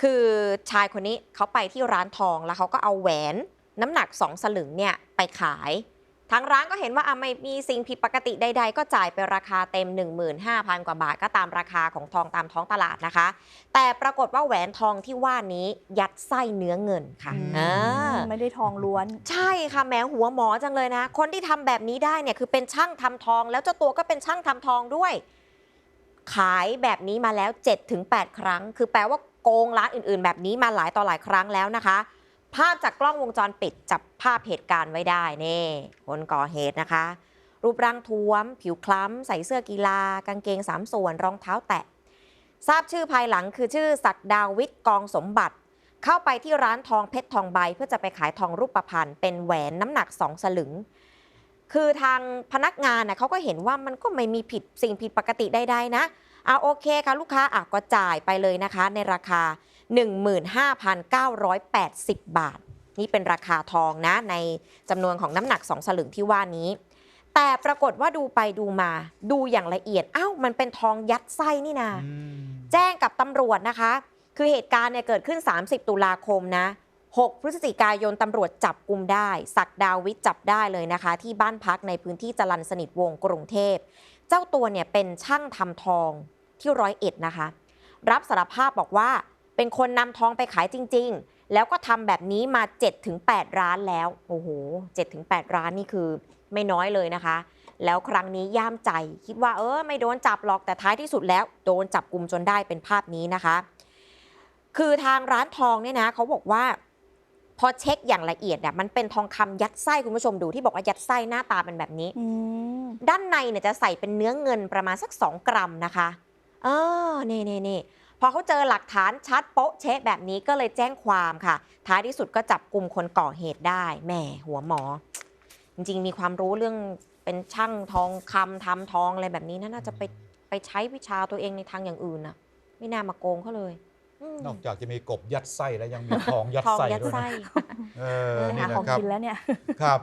คือชายคนนี้เขาไปที่ร้านทองแล้วเขาก็เอาแหวนน้ำหนักสองสลึงเนี่ยไปขาย ทางร้านก็เห็นว่าอะไม่มีสิ่งผิดปกติใด ๆ ก็จ่ายไปราคาเต็ม 15,000 กว่าบาทก็ตามราคาของทองตามท้องตลาดนะคะ แต่ปรากฏว่าแหวนทองที่ว่านี้ยัดไส้เนื้อเงินค่ะอืมอ่า ไม่ได้ทองล้วน ใช่ค่ะแหมหัวหมอจังเลยนะ คนที่ทำแบบนี้ได้เนี่ยคือเป็นช่างทำทอง แล้วเจ้าตัวก็เป็นช่างทำทองด้วย ขายแบบนี้มาแล้ว 7-8 ครั้ง คือแปลว่า โกงร้านอื่น ๆ แบบนี้มาหลายต่อหลายครั้งแล้วนะคะ ภาพจากกล้องวงจรปิดจับภาพเหตุการณ์ไว้ได้นี่คนก่อเหตุนะคะ รูปร่างท้วม ผิวคล้ำ ใส่เสื้อกีฬา กางเกงสามส่วนรองเท้าแตะ ทราบชื่อภายหลังคือชื่อศักดาวิทย์กองสมบัติ เข้าไปที่ร้านทองเพชรทองใบ เพื่อจะไปขายทองรูปพรรณเป็นแหวนน้ำหนักสองสลึงคือทางพนักงานนะเขาก็เห็นว่ามันก็ไม่มีผิดสิ่งผิดปกติใดๆนะเอาโอเคค่ะลูกค้าอะก็จ่ายไปเลยนะคะ ในราคา 15,980 บาท นี่เป็นราคาทองนะในจำนวนของน้ำหนัก 2 สลึงที่ว่านี้ แต่ปรากฏว่าดูไปดูมา ดูอย่างละเอียดอ้าวมันเป็นทองยัดไส้นี่นาอืมแจ้งกับตำรวจนะคะ คือเหตุการณ์เนี่ยเกิดขึ้น 30 ตุลาคมนะ 6 พฤศจิกายนตำรวจจับกลุ่มได้ ศักดาวิทย์จับได้เลยนะคะ ที่บ้านพักในพื้นที่จรันสนิทวงศ์กรุงเทพ เจ้าตัวเนี่ยเป็นช่างทำทอง ที่ร้อยเอ็ดนะคะ รับสารภาพบอกว่าเป็นคนนำทองไปขายจริง ๆ แล้วก็ทำแบบนี้มา 7-8 ร้านแล้ว โอ้โห 7-8 ร้านนี่คือไม่น้อยเลยนะคะ แล้วครั้งนี้ย่ามใจคิดว่าเออไม่โดนจับหรอกแต่ท้ายที่สุดแล้ว โดนจับกลุ่มจนได้เป็นภาพนี้นะคะ คือทางร้านทองเนี่ยนะเขาบอกว่า พอเช็คอย่างละเอียดอะมันเป็นทองคำยัดไส้คุณผู้ชมดูที่บอกว่ายัดไส้หน้าตาเป็นแบบนี้อืมด้านในเนี่ยจะใส่เป็นเนื้อเงินประมาณสัก 2 กรัมนะคะ เออนี่นี่นี่พอเขาเจอหลักฐานชัดโป๊ะเชะแบบนี้ก็เลยแจ้งความค่ะ ท้ายที่สุดก็จับกลุ่มคนก่อเหตุได้แหม่หัวหมอ จริงๆ มีความรู้เรื่องเป็นช่างทองคำทำทองอะไรแบบนี้นะน่าจะไปไปใช้วิชาตัวเองในทางอย่างอื่นน่ะไม่น่ามาโกงเขาเลยอืมนอกจากจะมีกบยัดไส้แล้วยังมีทองยัดทองไส้ยัดด้วยไส้นะเออหานี่ของนะครับกินแล้วเนี่ยครับ